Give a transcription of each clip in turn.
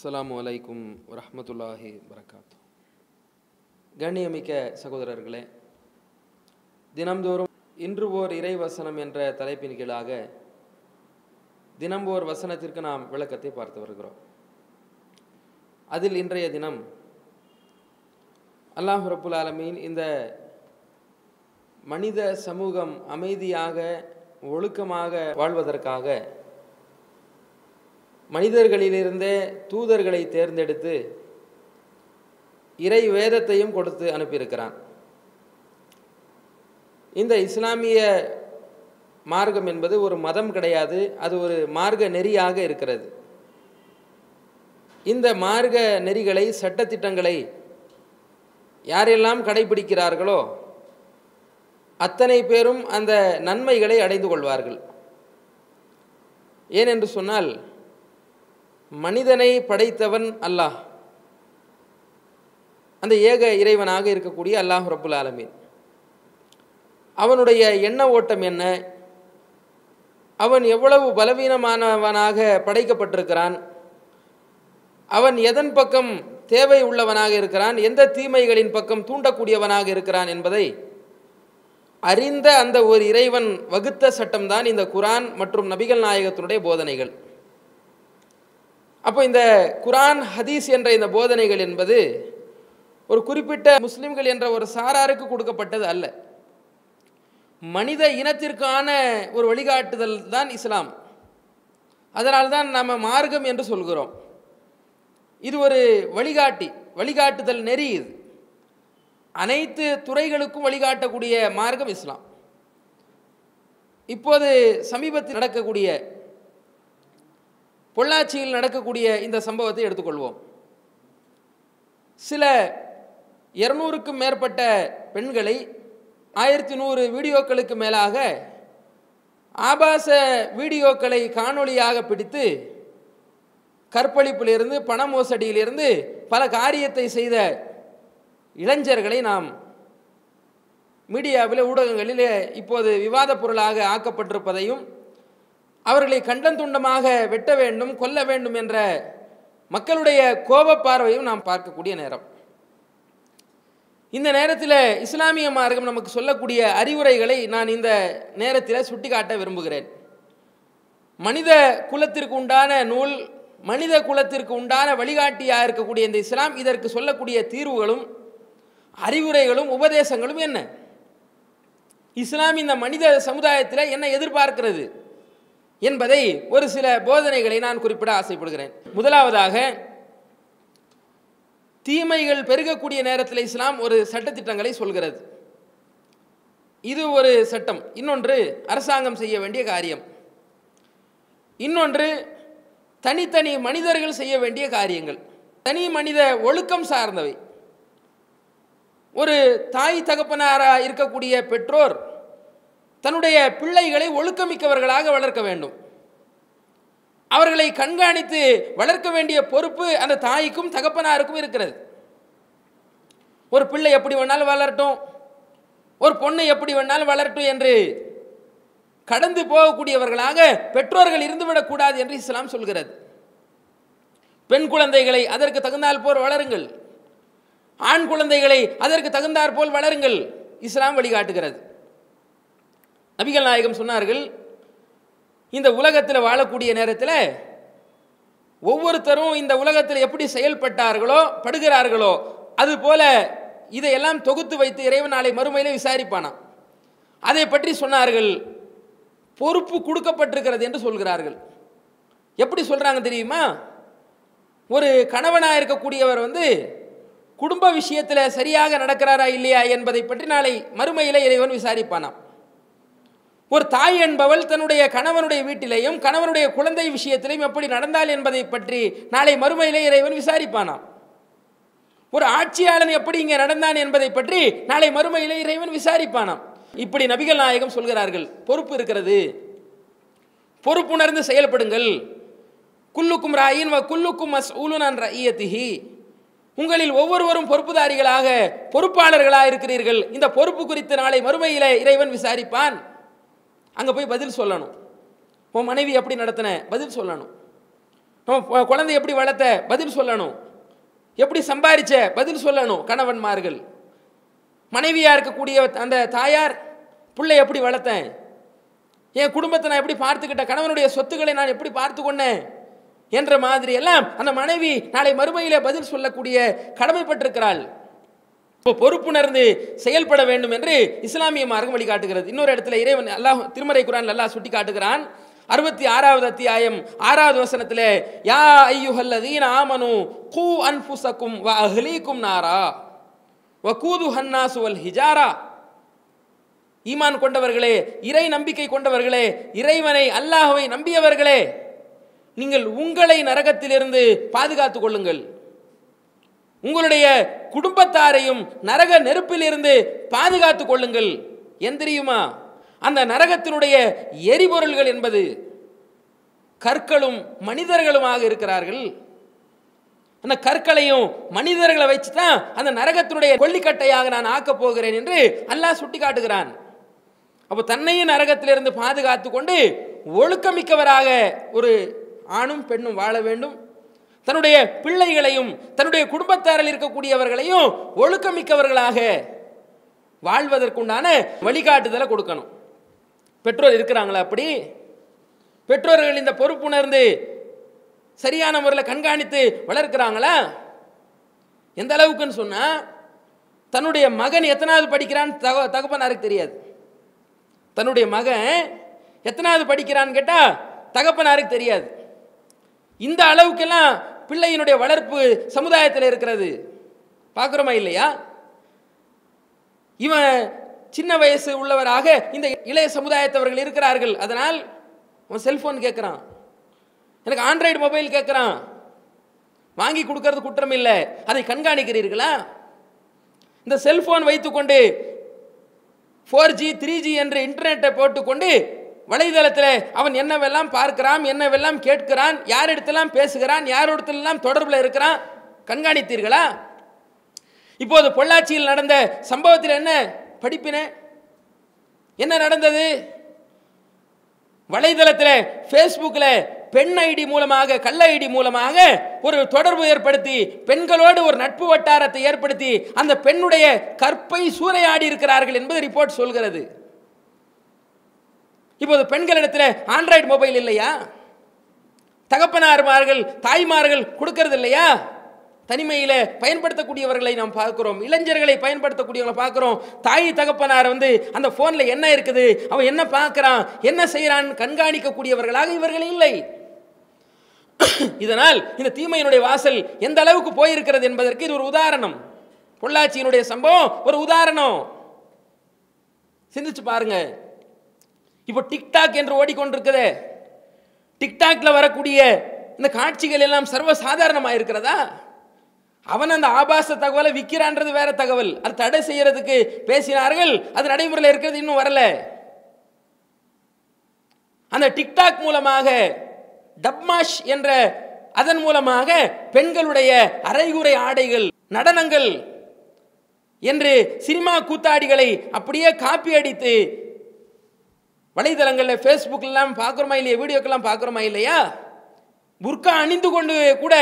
அஸ்லாம் அலைக்கும் வரமத்துல்லாஹி வரகாத்து. கண்ணியமிக்க சகோதரர்களே தினம்தோறும் இன்று ஓர் இறை வசனம் என்ற தலைப்பின் கீழாக தினம் ஓர் வசனத்திற்கு நாம் விளக்கத்தை பார்த்து வருகிறோம். அதில் இன்றைய தினம் அல்லாஹ் ரப்புல் ஆலமீன் இந்த மனித சமூகம் அமைதியாக ஒழுக்கமாக வாழ்வதற்காக மனிதர்களிலிருந்தே தூதர்களை தேர்ந்தெடுத்து இறை வேதத்தையும் கொடுத்து அனுப்பியிருக்கிறான். இந்த இஸ்லாமிய மார்க்கம் என்பது ஒரு மதம் கிடையாது அது ஒரு மார்க்க நெறியாக இருக்கிறது. இந்த மார்க்க நெறிகளை சட்டத்திட்டங்களை யாரெல்லாம் கடைபிடிக்கிறார்களோ அத்தனை பேரும் அந்த நன்மைகளை அடைந்து கொள்வார்கள். ஏனென்று சொன்னால் மனிதனை படைத்தவன் அல்லாஹ். அந்த ஏக இறைவனாக இருக்கக்கூடிய அல்லாஹ் ரபுல் ஆலமீன். அவனுடைய எண்ண ஓட்டம் என்ன? அவன் எவ்வளவு பலவீனமானவனாக படைக்கப்பட்டிருக்கிறான்? அவன் எதன் பக்கம் தேவை உள்ளவனாக இருக்கிறான்? எந்த தீமைகளின் பக்கம் தூண்டக்கூடியவனாக இருக்கிறான் என்பதை அறிந்த அந்த ஒரு இறைவன் வகுத்த சட்டம்தான் இந்த குரான் மற்றும் நபிகள் நாயகத்தினுடைய போதனைகள். அப்போ இந்த குரான் ஹதீஸ் என்ற இந்த போதனைகள் என்பது ஒரு குறிப்பிட்ட முஸ்லிம்கள் என்ற ஒரு சாராருக்கு கொடுக்கப்பட்டது அல்ல. மனித இனத்திற்கான ஒரு வழிகாட்டுதல் தான் இஸ்லாம். அதனால்தான் நம்ம மார்க்கம் என்று சொல்கிறோம். இது ஒரு வழிகாட்டி வழிகாட்டுதல் நெறி இது. அனைத்து துறைகளுக்கும் வழிகாட்டக்கூடிய மார்க்கம் இஸ்லாம். இப்போது சமீபத்தில் நடக்கக்கூடிய பொள்ளாச்சியில் நடக்கக்கூடிய இந்த சம்பவத்தை எடுத்துக்கொள்வோம். சில இருநூறுக்கும் மேற்பட்ட பெண்களை ஆயிரத்தி நூறு வீடியோக்களுக்கு மேலாக ஆபாச வீடியோக்களை காணொளியாக பிடித்து கற்பழிப்பிலிருந்து பண மோசடியிலிருந்து பல காரியத்தை செய்த இளைஞர்களை நாம் மீடியாவில் ஊடகங்களில் இப்போது விவாத பொருளாக ஆக்கப்பட்டிருப்பதையும் அவர்களை கண்டந்துண்டமாக வெட்ட வேண்டும் கொல்ல வேண்டும் என்ற மக்களுடைய கோப பார்வையும் நாம் பார்க்கக்கூடிய நேரம். இந்த நேரத்தில் இஸ்லாமிய மார்க்கம் நமக்கு சொல்லக்கூடிய அறிவுரைகளை நான் இந்த நேரத்தில் சுட்டிக்காட்ட விரும்புகிறேன். மனித குலத்திற்கு உண்டான நூல் மனித குலத்திற்கு உண்டான வழிகாட்டியாக இருக்கக்கூடிய இந்த இஸ்லாம் இதற்கு சொல்லக்கூடிய தீர்வுகளும் அறிவுரைகளும் உபதேசங்களும் என்ன? இஸ்லாம் இந்த மனித சமுதாயத்தில் என்ன எதிர்பார்க்கிறது? என்பதை ஒரு சில போதனைகளை நான் குறிப்பிட ஆசைப்படுகிறேன். முதலாவதாக தீமைகள் பெருகக்கூடிய நேரத்தில் இஸ்லாம் ஒரு சட்டத்திட்டங்களை சொல்கிறது. இது ஒரு சட்டம். இன்னொன்று அரசாங்கம் செய்ய வேண்டிய காரியம். இன்னொன்று தனித்தனி மனிதர்கள் செய்ய வேண்டிய காரியங்கள். தனி மனித ஒழுக்கம் சார்ந்தவை. ஒரு தாய் தகப்பனாராக இருக்கக்கூடிய பெற்றோர் தன்னுடைய பிள்ளைகளை ஒழுக்கமிக்கவர்களாக வளர்க்க வேண்டும். அவர்களை கண்காணித்து வளர்க்க வேண்டிய பொறுப்பு அந்த தாய்க்கும் தகப்பனாருக்கும் இருக்கிறது. ஒரு பிள்ளை எப்படி வேணாலும் வளரட்டும். ஒரு பொண்ணை எப்படி வேணாலும் வளரட்டும் என்று கடந்து போகக்கூடியவர்களாக பெற்றோர்கள் இருந்துவிடக்கூடாது என்று இஸ்லாம் சொல்கிறது. பெண் குழந்தைகளை அதற்கு தகுந்தால் போல் வளருங்கள். ஆண் குழந்தைகளை அதற்கு தகுந்தாற் போல் வளருங்கள். இஸ்லாம் வழிகாட்டுகிறது. நபிகள் நாயகம் சொன்னார்கள் இந்த உலகத்தில் வாழக்கூடிய நேரத்தில் ஒவ்வொருத்தரும் இந்த உலகத்தில் எப்படி செயல்பட்டார்களோ படுகிறார்களோ அதுபோல இதையெல்லாம் தொகுத்து வைத்து இறைவன் நாளை மறுமையிலே விசாரிப்பானான் அதை பற்றி சொன்னார்கள் பொறுப்பு கொடுக்கப்பட்டிருக்கிறது என்று சொல்கிறார்கள். எப்படி சொல்கிறாங்க தெரியுமா? ஒரு கணவனாக இருக்கக்கூடியவர் வந்து குடும்ப விஷயத்தில் சரியாக நடக்கிறாரா இல்லையா என்பதை பற்றி நாளை மறுமையில் இறைவன் விசாரிப்பானாம். ஒரு தாய் என்பவள் தன்னுடைய கணவனுடைய வீட்டிலேயும் கணவனுடைய குழந்தை விஷயத்திலையும் எப்படி நடந்தாள் என்பதை பற்றி நாளை மறுமையிலே இறைவன் விசாரிப்பானாம் ஒரு ஆட்சியாளன் எப்படி இங்கே நடந்தான் என்பதை பற்றி நாளை மறுமையிலே இறைவன் விசாரிப்பானாம் இப்படி நபிகள் நாயகம் சொல்கிறார்கள் பொறுப்பு இருக்கிறது. பொறுப்புணர்ந்து செயல்படுங்கள். குல்லுக்கும் ராயின் வ குல்லுக்கும் மஸ் ஊலுனான் ரய்யத்திஹி. உங்களில் ஒவ்வொருவரும் பொறுப்புதாரிகளாக பொறுப்பாளர்களாக இருக்கிறீர்கள் இந்த பொறுப்பு குறித்து நாளை மறுமையிலே இறைவன் விசாரிப்பான். அங்கே போய் பதில் சொல்லணும். உன் மனைவி எப்படி நடத்தின? பதில் சொல்லணும். நம்ம குழந்தை எப்படி வளர்த்த? பதில் சொல்லணும். எப்படி சம்பாரிச்ச? பதில் சொல்லணும் கணவன்மார்கள். மனைவியாக இருக்கக்கூடிய அந்த தாயார் பிள்ளை எப்படி வளர்த்தேன்? என் குடும்பத்தை நான் எப்படி பார்த்துக்கிட்டேன்? கணவனுடைய சொத்துக்களை நான் எப்படி பார்த்து கொண்டேன்? என்ற மாதிரி எல்லாம் அந்த மனைவி நாளை மறுமையிலே பதில் சொல்லக்கூடிய கடமைப்பட்டிருக்கிறாள். இப்போ பொறுப்புணர்ந்து செயல்பட வேண்டும் என்று இஸ்லாமிய மார்க்கம் வழிகாட்டுகிறது. இன்னொரு இடத்துல இறைவன் அல்லாஹ் திருமறை குரான் அல்லாஹ் சுட்டி காட்டுகிறான். அறுபத்தி ஆறாவது அத்தியாயம் ஆறாவது வசனத்திலே யா ஐயுஹல்லதீன ஆமனு கூ அன்புசக்கும் வ அஹ்லீக்கும் நாரா வ கூது ஹன்னாசு வல் ஹிஜாரா. ஈமான் கொண்டவர்களே இறை நம்பிக்கை கொண்டவர்களே இறைவனை அல்லாஹுவை நம்பியவர்களே நீங்கள் உங்களை நரகத்திலிருந்து பாதுகாத்துக் கொள்ளுங்கள். உங்களுடைய குடும்பத்தாரையும் நரக நெருப்பிலிருந்து பாதுகாத்துக் கொள்ளுங்கள். என் தெரியுமா? அந்த நரகத்தினுடைய எரிபொருள்கள் என்பது கற்களும் மனிதர்களுமாக இருக்கிறார்கள். அந்த கற்களையும் மனிதர்களை வச்சு தான் அந்த நரகத்தினுடைய கொல்லிக்கட்டையாக நான் ஆக்கப் போகிறேன் என்று அல்லாஹ் சுட்டி காட்டுகிறான் அப்போ தன்னையும் நரகத்திலிருந்து பாதுகாத்து கொண்டு ஒழுக்கமிக்கவராக ஒரு ஆணும் பெண்ணும் வாழ வேண்டும். தன்னுடைய பிள்ளைகளையும் தன்னுடைய குடும்பத்தாரில் இருக்கக்கூடியவர்களையும் ஒழுக்கமிக்கவர்களாக வாழ்வதற்குண்டான வழிகாட்டுதலை கொடுக்கணும். பெற்றோர் இருக்கிறாங்களா அப்படி? பெற்றோர்கள் இந்த பொறுப்புணர்ந்து சரியான முறையில் கண்காணித்து வளர்க்கிறாங்களா? எந்த அளவுக்குன்னு சொன்னால் தன்னுடைய மகன் எத்தனாவது படிக்கிறான்னு தக தகப்பனாருக்கு தெரியாது? தன்னுடைய மகன் எத்தனாவது படிக்கிறான்னு கேட்டால் தகப்பனாருக்கு தெரியாது? இந்த அளவுக்கெல்லாம் பிள்ளையினுடைய வளர்ப்பு சமுதாயத்தில் இருக்கிறது. பார்க்குறோமா இல்லையா? இவன் சின்ன வயசு உள்ளவராக இந்த இளைய சமுதாயத்தவர்கள் இருக்கிறார்கள். அதனால் உன் செல்ஃபோன் கேட்குறான். எனக்கு ஆண்ட்ராய்டு மொபைல் கேட்குறான். வாங்கி கொடுக்கறது குற்றம் இல்லை. அதை கண்காணிக்கிறீர்களா? இந்த செல்ஃபோன் வைத்துக்கொண்டு ஃபோர் ஜி த்ரீ ஜி என்று இன்டர்நெட்டை போட்டுக்கொண்டு வலைதளத்தில் அவன் என்னவெல்லாம் பார்க்கிறான் என்னவெல்லாம் கேட்கிறான் யாரிடத்தெல்லாம் பேசுகிறான் யாரிடத்திலெல்லாம் தொடர்பில் இருக்கிறான் கண்காணித்தீர்களா? இப்போது பொள்ளாச்சியில் நடந்த சம்பவத்தில் என்ன படிப்பின? என்ன நடந்தது? வலைதளத்தில் ஃபேஸ்புக்கில் பெண் ஐடி மூலமாக கள்ள ஐடி மூலமாக ஒரு தொடர்பு ஏற்படுத்தி பெண்களோடு ஒரு நட்பு வட்டாரத்தை ஏற்படுத்தி அந்த பெண்ணுடைய கற்பை சூறையாடி இருக்கிறார்கள் என்பது ரிப்போர்ட் சொல்கிறது. இப்போது பெண்களிடத்தில் ஆண்ட்ராய்டு மொபைல் இல்லையா? தகப்பனார்மார்கள் தாய்மார்கள் கொடுக்கறது இல்லையா? தனிமையில் பயன்படுத்தக்கூடியவர்களை நாம் பார்க்குறோம். இளைஞர்களை பயன்படுத்தக்கூடியவங்களை பார்க்குறோம். தாய் தகப்பனார் வந்து அந்த ஃபோனில் என்ன இருக்குது? அவன் என்ன பார்க்குறான்? என்ன செய்கிறான்? கண்காணிக்கக்கூடியவர்களாக இவர்கள் இல்லை. இதனால் இந்த தீமையினுடைய வாசல் எந்த அளவுக்கு போயிருக்கிறது என்பதற்கு இது ஒரு உதாரணம். பொள்ளாச்சியினுடைய சம்பவம் ஒரு உதாரணம். சிந்திச்சு பாருங்கள் இப்போ டிக்டாக் என்று ஓடிக்கொண்டிருக்குது. டிக்டாக்ல வரக்கூடிய இந்த காட்சிகள் எல்லாம் சர்வசாதாரணமாக இருக்கிறதா? அவன் அந்த ஆபாச தகவலை விற்கிறான்றது வேற தகவல். அது தடை செய்யறதுக்கு பேசினார்கள் அது நடைமுறையில் இருக்கிறது இன்னும் வரல. அந்த டிக்டாக் மூலமாக டப்மாஷ் என்ற அதன் மூலமாக பெண்களுடைய அரைகுறை ஆடைகள் நடனங்கள் என்று சினிமா கூத்தாடிகளை அப்படியே காப்பி அடித்து வலைதளங்களில் ஃபேஸ்புக்கெல்லாம் பார்க்குறோமா இல்லையா? வீடியோக்கெல்லாம் பார்க்குறோமா இல்லையா? புர்கா அணிந்து கொண்டு கூட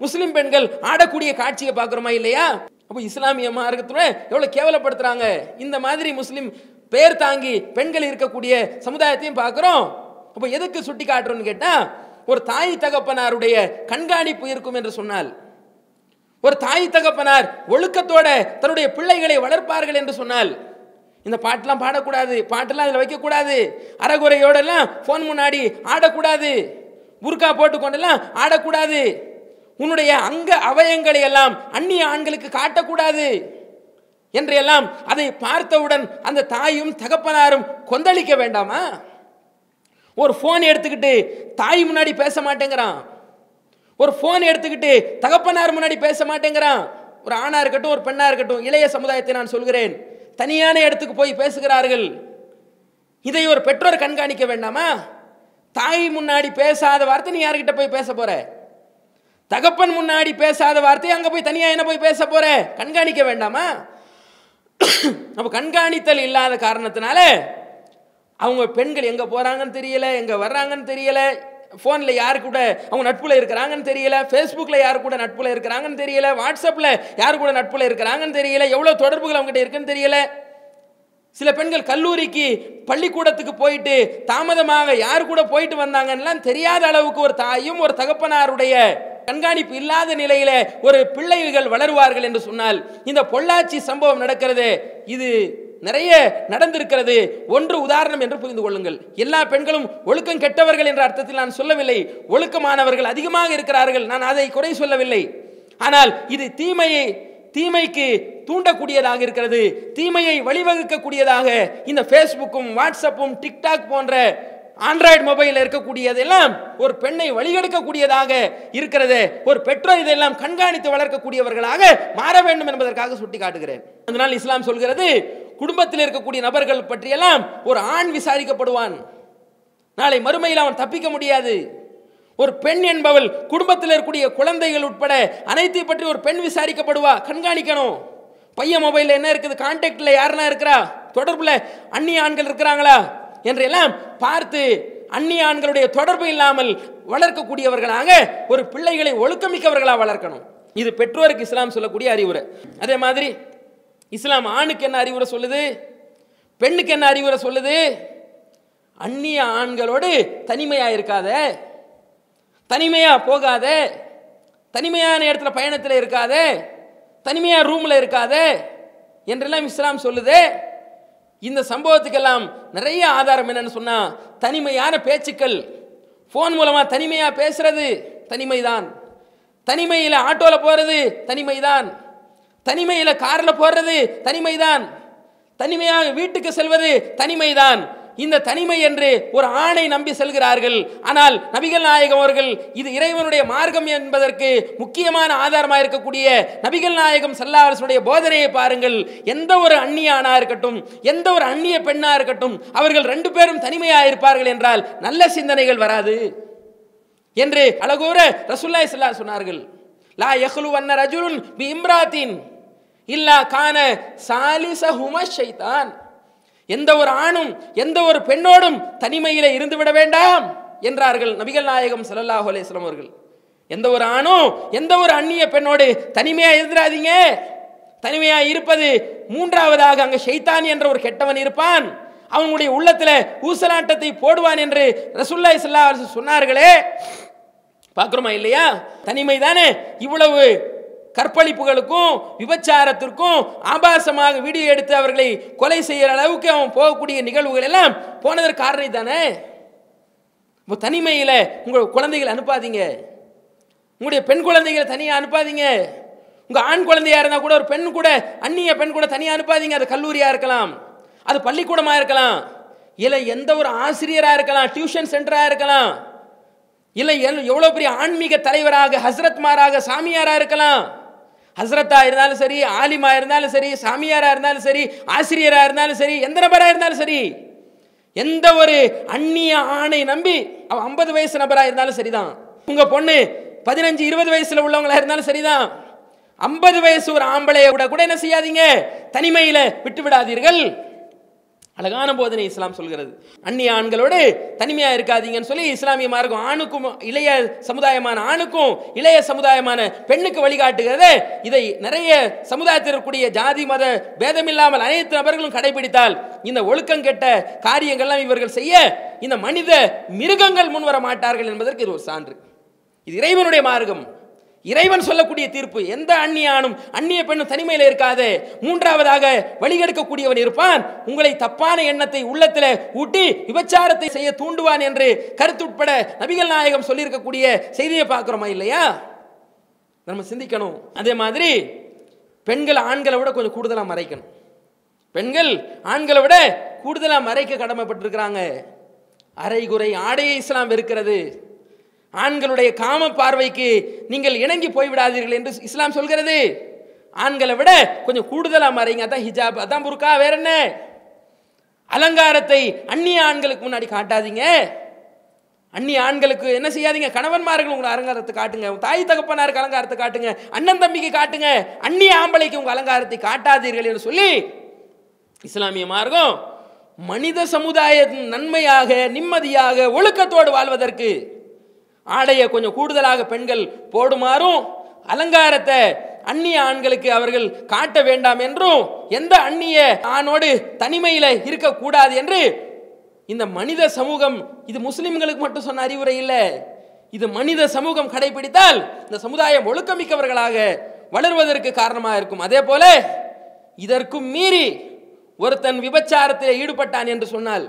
முஸ்லீம் பெண்கள் ஆடக்கூடிய காட்சியை பார்க்குறோமா இல்லையா? அப்போ இஸ்லாமிய மார்க்கத்துல எவ்வளோ கேவலப்படுத்துகிறாங்க இந்த மாதிரி முஸ்லீம் பெயர் தாங்கி பெண்கள் இருக்கக்கூடிய சமுதாயத்தையும் பார்க்குறோம். அப்போ எதுக்கு சுட்டி காட்டுறோன்னு கேட்டால் ஒரு தாய் தகப்பனாருடைய கண்காணிப்பு இருக்கும் என்று சொன்னால் ஒரு தாய் தகப்பனார் ஒழுக்கத்தோட தன்னுடைய பிள்ளைகளை வளர்ப்பார்கள் என்று சொன்னால் இந்த பாட்டெலாம் பாடக்கூடாது பாட்டெல்லாம் அதில் வைக்கக்கூடாது. அறகுறையோடெல்லாம் ஃபோன் முன்னாடி ஆடக்கூடாது. புர்கா போட்டுக்கொண்டெல்லாம் ஆடக்கூடாது. உன்னுடைய அங்க அவயங்களை எல்லாம் அந்நிய ஆண்களுக்கு காட்டக்கூடாது. என்றெல்லாம் அதை பார்த்தவுடன் அந்த தாயும் தகப்பனாரும் கொந்தளிக்க வேண்டாமா? ஒரு ஃபோன் எடுத்துக்கிட்டு தாய் முன்னாடி பேச மாட்டேங்கிறான். ஒரு ஃபோன் எடுத்துக்கிட்டு தகப்பனார் முன்னாடி பேச மாட்டேங்கிறான். ஒரு ஆணாக இருக்கட்டும் ஒரு பெண்ணாக இருக்கட்டும் இளைய சமுதாயத்தை நான் சொல்கிறேன். தனியான இடத்துக்கு போய் பேசுகிறார்கள். இதை ஒரு பெற்றோர் கண்காணிக்க வேண்டாமா? தாய் முன்னாடி பேசாத வார்த்தை நீ யார்கிட்ட போய் பேச போற? தகப்பன் முன்னாடி பேசாத வார்த்தை அங்கே போய் தனியாக என்ன போய் பேச போற? கண்காணிக்க வேண்டாமா? அப்போ கண்காணித்தல் இல்லாத காரணத்தினால அவங்க பெண்கள் எங்கே போகிறாங்கன்னு தெரியல எங்கே வர்றாங்கன்னு தெரியலை ஃபோனில் யார் கூட அவங்க நட்புல இருக்கிறாங்கன்னு தெரியல ஃபேஸ்புக்கில் யார் கூட நட்புல இருக்கிறாங்கன்னு தெரியல வாட்ஸ்அப்பில் யார் கூட நட்புல இருக்கிறாங்கன்னு தெரியல எவ்வளோ தொடர்புகள் அவங்ககிட்ட இருக்குன்னு தெரியல. சில பெண்கள் கல்லூரிக்கு பள்ளிக்கூடத்துக்கு போயிட்டு தாமதமாக யார் கூட போயிட்டு வந்தாங்கன்னெலாம் தெரியாத அளவுக்கு ஒரு தாயும் ஒரு தகப்பனாருடைய கண்காணிப்பு இல்லாத நிலையில ஒரு பிள்ளைகள் வளருவார்கள் என்று சொன்னால் இந்த பொள்ளாச்சி சம்பவம் நடக்கிறது. இது நிறைய நடந்திருக்கிறது. ஒன்று உதாரணம் என்று புரிந்து கொள்ளுங்கள். எல்லா பெண்களும் ஒழுக்கம் கெட்டவர்கள் என்ற அர்த்தத்தில் நான் சொல்லவில்லை. ஒழுக்கமானவர்கள் அதிகமாக இருக்கிறார்கள். நான் அதை குறை சொல்லவில்லை. ஆனால் இது தீமையை தீமைக்கு தூண்டக்கூடியதாக இருக்கிறது. தீமையை வழிவகுக்கக்கூடியதாக இந்த ஃபேஸ்புக்கும் வாட்ஸ்அப்பும் டிக்டாக் போன்ற ஆண்ட்ராய்டு மொபைலில் இருக்கக்கூடியதெல்லாம் ஒரு பெண்ணை வழிகெடுக்கக்கூடியதாக இருக்கிறது. ஒரு பெற்றோர் இதெல்லாம் கண்காணித்து வளர்க்கக்கூடியவர்களாக மாற வேண்டும் என்பதற்காக சுட்டி காட்டுகிறேன் அதனால் இஸ்லாம் சொல்கிறது குடும்பத்தில் இருக்கக்கூடிய நபர்கள் பற்றியெல்லாம் ஒரு ஆண் விசாரிக்கப்படுவான். நாளை மறுமையில் அவன் தப்பிக்க முடியாது. ஒரு பெண் என்பவள் குடும்பத்தில் இருக்கக்கூடிய குழந்தைகள் உட்பட அனைத்தை பற்றி ஒரு பெண் விசாரிக்கப்படுவா? கண்காணிக்கணும். பையன் மொபைலில் என்ன இருக்குது? கான்டாக்டில் யாரெல்லாம் இருக்கிறா? தொடர்பில் அந்நிய ஆண்கள் இருக்கிறாங்களா? என்றெல்லாம் பார்த்து அந்நிய ஆண்களுடைய தொடர்பு இல்லாமல் வளர்க்கக்கூடியவர்களாக ஒரு பிள்ளைகளை ஒழுக்கமிக்கவர்களாக வளர்க்கணும். இது பெற்றோருக்கு இஸ்லாம் சொல்லக்கூடிய அறிவுரை. அதே மாதிரி இஸ்லாம் ஆணுக்கு என்ன அறிவுரை சொல்லுது? பெண்ணுக்கு என்ன அறிவுரை சொல்லுது? அந்நிய ஆண்களோடு தனிமையாக இருக்காத தனிமையாக போகாத தனிமையான இடத்துல பயணத்தில் இருக்காத தனிமையாக ரூமில் இருக்காத என்றெல்லாம் இஸ்லாம் சொல்லுது. இந்த சம்பவத்துக்கெல்லாம் நிறைய ஆதாரம் என்னன்னு சொன்னால் தனிமையான பேச்சுக்கள். ஃபோன் மூலமாக தனிமையாக பேசுறது தனிமைதான். தனிமையில் ஆட்டோவில் போகிறது தனிமைதான். தனிமையில் காரில் போடுறது தனிமைதான். தனிமையாக வீட்டுக்கு செல்வது தனிமைதான். இந்த தனிமை என்று ஒரு ஆணை நம்பி செல்கிறார்கள். ஆனால் நபிகள் நாயகம் அவர்கள் இது இறைவனுடைய மார்க்கம் என்பதற்கு முக்கியமான ஆதாரமாக இருக்கக்கூடிய நபிகள் நாயகம் சல்லாஹனுடைய போதனையை பாருங்கள். எந்த ஒரு அந்நிய ஆணா இருக்கட்டும் எந்த ஒரு அந்நிய பெண்ணா இருக்கட்டும் அவர்கள் ரெண்டு பேரும் தனிமையாக இருப்பார்கள் என்றால் நல்ல சிந்தனைகள் வராது என்று அழகூர ரசுல்லாய் சல்லா சொன்னார்கள். லா யஹ்லு வண்ண ரஜுலுன் பி இம்ராத்தின். இல்லா கான சாலிச ஹும ஷைத்தான் எந்த ஒரு ஆணும் எந்த ஒரு பெண்ணோடும் தனிமையில் இருந்து விட வேண்டாம் என்றார்கள் நபிகள் நாயகம் ஸல்லல்லாஹு அலைஹி அவர்கள். எந்த ஒரு ஆணும் எந்த ஒரு அந்நிய பெண்ணோடு தனிமையா இருந்துடாதீங்க தனிமையா இருப்பது மூன்றாவதாக அங்கே ஷைத்தான் என்ற ஒரு கெட்டவன் இருப்பான். அவனுடைய உள்ளத்தில் ஊசலாட்டத்தை போடுவான் என்று ரசுல்லா இஸ்லா சொன்னார்களே. பார்க்குறோமா இல்லையா? தனிமை தானே. இவ்வளவு கற்பழிப்புகளுக்கும் விபச்சாரத்திற்கும் ஆபாசமாக வீடியோ எடுத்து அவர்களை கொலை செய்கிற அளவுக்கு அவன் போகக்கூடிய நிகழ்வுகள் எல்லாம் போனதற்கு காரணம் தானே? இப்போ தனிமையில் உங்கள் குழந்தைகளை அனுப்பாதீங்க. உங்களுடைய பெண் குழந்தைகளை தனியாக அனுப்பாதீங்க. உங்கள் ஆண் குழந்தையாக இருந்தால் கூட ஒரு பெண் கூட அந்நிய பெண் கூட தனியாக அனுப்பாதீங்க. அது கல்லூரியாக இருக்கலாம். அது பள்ளிக்கூடமாக இருக்கலாம். இல்லை எந்த ஒரு ஆசிரியராக இருக்கலாம் டியூஷன் சென்டராக இருக்கலாம். இல்லை எவ்வளோ பெரிய ஆன்மீக தலைவராக ஹஸ்ரத்மாராக சாமியாராக இருக்கலாம். ஹஸ்ரத்தா இருந்தாலும் சரி ஆலிமா இருந்தாலும் சரி சாமியாரா இருந்தாலும் சரி ஆசிரியரா இருந்தாலும் சரி எந்த நபரா இருந்தாலும் சரி எந்த ஒரு அந்நிய ஆணை நம்பி அவன் ஐம்பது வயசு நபரா இருந்தாலும் சரிதான். உங்க பொண்ணு பதினஞ்சு இருபது வயசுல உள்ளவங்களா இருந்தாலும் சரிதான். ஐம்பது வயசு ஒரு ஆம்பளைய கூட கூட என்ன செய்யாதீங்க? தனிமையில விட்டு விடாதீர்கள். அழகான போதனை இஸ்லாம் சொல்கிறது. அந்நிய ஆண்களோடு தனிமையாக இருக்காதீங்கன்னு சொல்லி இஸ்லாமிய மார்க்கம் ஆணுக்கும் இளைய சமுதாயமான ஆணுக்கும் இளைய சமுதாயமான பெண்ணுக்கு வழிகாட்டுகிறது. இதை நிறைய சமுதாயத்தில் இருக்கக்கூடிய ஜாதி மத பேதமில்லாமல் அனைத்து நபர்களும் கடைபிடித்தால் இந்த ஒழுக்கம் கெட்ட காரியங்கள்லாம் இவர்கள் செய்ய இந்த மனித மிருகங்கள் முன்வர மாட்டார்கள் என்பதற்கு இது ஒரு சான்று. இது இறைவனுடைய மார்க்கம். இறைவன் சொல்லக்கூடிய தீர்ப்பு. எந்த அந்நியானும் அந்நிய பெண்ணும் தனிமையில் இருக்காது. மூன்றாவதாக வழிகெடுக்கக்கூடியவன் இருப்பான். உங்களை தப்பான எண்ணத்தை உள்ளத்தில் ஊட்டி விபச்சாரத்தை செய்ய தூண்டுவான் என்று கருத்துட்பட நபிகள் நாயகம் சொல்லியிருக்கக்கூடிய செய்தியை பார்க்குறோமா இல்லையா? நம்ம சிந்திக்கணும். அதே மாதிரி பெண்கள் ஆண்களை விட கொஞ்சம் கூடுதலாக மறைக்கணும். பெண்கள் ஆண்களை விட கூடுதலாக மறைக்க கடமைப்பட்டிருக்கிறாங்க. அரைகுறை ஆடையை இஸ்லாம் வெறுக்கிறது. ஆண்களுடைய காம பார்வைக்கு நீங்கள் இணங்கி போய்விடாதீர்கள் என்று இஸ்லாம் சொல்கிறது. ஆண்களை விட கொஞ்சம் கூடுதலாக மறைங்க. அதான் ஹிஜாப் அதான் புருக்கா வேற என்ன அலங்காரத்தை அந்நிய ஆண்களுக்கு முன்னாடி காட்டாதீங்க. அந்நிய ஆண்களுக்கு என்ன செய்யாதீங்க? கணவன்மார்கள் உங்களை அலங்காரத்தை காட்டுங்க. தாய் தகப்பனாருக்கு அலங்காரத்தை காட்டுங்க. அண்ணன் தம்பிக்கு காட்டுங்க. அந்நிய ஆம்பளைக்கு உங்கள் அலங்காரத்தை காட்டாதீர்கள் என்று சொல்லி இஸ்லாமிய மார்க்கம் மனித சமுதாய நன்மையாக நிம்மதியாக ஒழுக்கத்தோடு வாழ்வதற்கு ஆடையை கொஞ்சம் கூடுதலாக பெண்கள் போடுமாறும் அலங்காரத்தை அந்நிய ஆண்களுக்கு அவர்கள் காட்ட வேண்டாம் என்றும் எந்த அந்நிய ஆணோடு தனிமையில் இருக்கக்கூடாது என்று இந்த மனித சமூகம் இது முஸ்லிம்களுக்கு மட்டும் சொன்ன அறிவுரை இல்லை. இது மனித சமூகம் கடைபிடித்தால் இந்த சமுதாயம் ஒழுக்கமிக்கவர்களாக வளர்வதற்கு காரணமாக இருக்கும். அதே போல இதற்கும் மீறி ஒருத்தன் விபச்சாரத்தில் ஈடுபட்டான் என்று சொன்னால்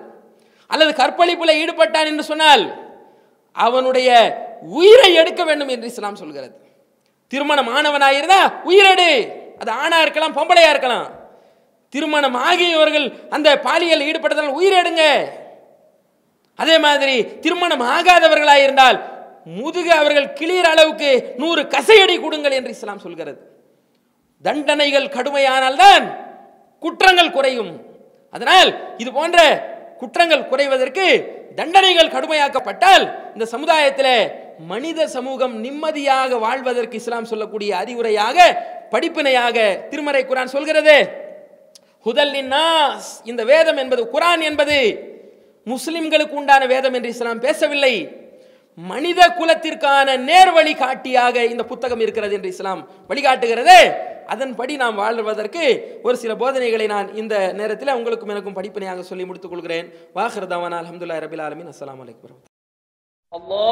அல்லது கற்பழிப்பில் ஈடுபட்டான் என்று சொன்னால் அவனுடைய உயிரை எடுக்க வேண்டும் என்று இஸ்லாம் சொல்கிறது. திருமணம் ஆனவனாயிருந்தா உயிரெடு அது ஆணா இருக்கலாம் பொம்பளையா இருக்கலாம். திருமணம் ஆகியவர்கள் அந்த பாலியல் ஈடுபட்டதால் உயிரெடுங்க அதே மாதிரி திருமணம் ஆகாதவர்களாக இருந்தால் முதுகு அவர்கள் கிளியர் அளவுக்கு நூறு கசையடி கொடுங்கள் என்று இஸ்லாம் சொல்கிறது. தண்டனைகள் கடுமையானால்தான் குற்றங்கள் குறையும். அதனால் இது போன்ற குற்றங்கள் குறைவதற்கு தண்டனைகள் கடுமையாக்கப்பட்டால் இந்த சமுதாயத்தில் மனித சமூகம் நிம்மதியாக வாழ்வதற்கு இஸ்லாம் சொல்லக்கூடிய அறிவுரையாக படிப்பினையாக திருமறை குரான் சொல்கிறது. ஹுதல் நாஸ் இந்த வேதம் என்பது குரான் என்பது முஸ்லிம்களுக்கு உண்டான வேதம் என்று இஸ்லாம் பேசவில்லை. மனித குலத்திற்கான நேர்வழி காட்டியாக இந்த புத்தகம் இருக்கிறது என்று இஸ்லாம் வழிகாட்டுகிறது. அதன்படி நாம் வாழ்வதற்கு ஒரு சில போதனைகளை நான் இந்த நேரத்தில் உங்களுக்கும் எனக்கும் படிப்பனையாக சொல்லி முடித்துக் கொள்கிறேன். வாஹர் தவானா அலமதுல்லா ரபில் ஆலமின். அஸ்லாம் வலைக்கம் Allah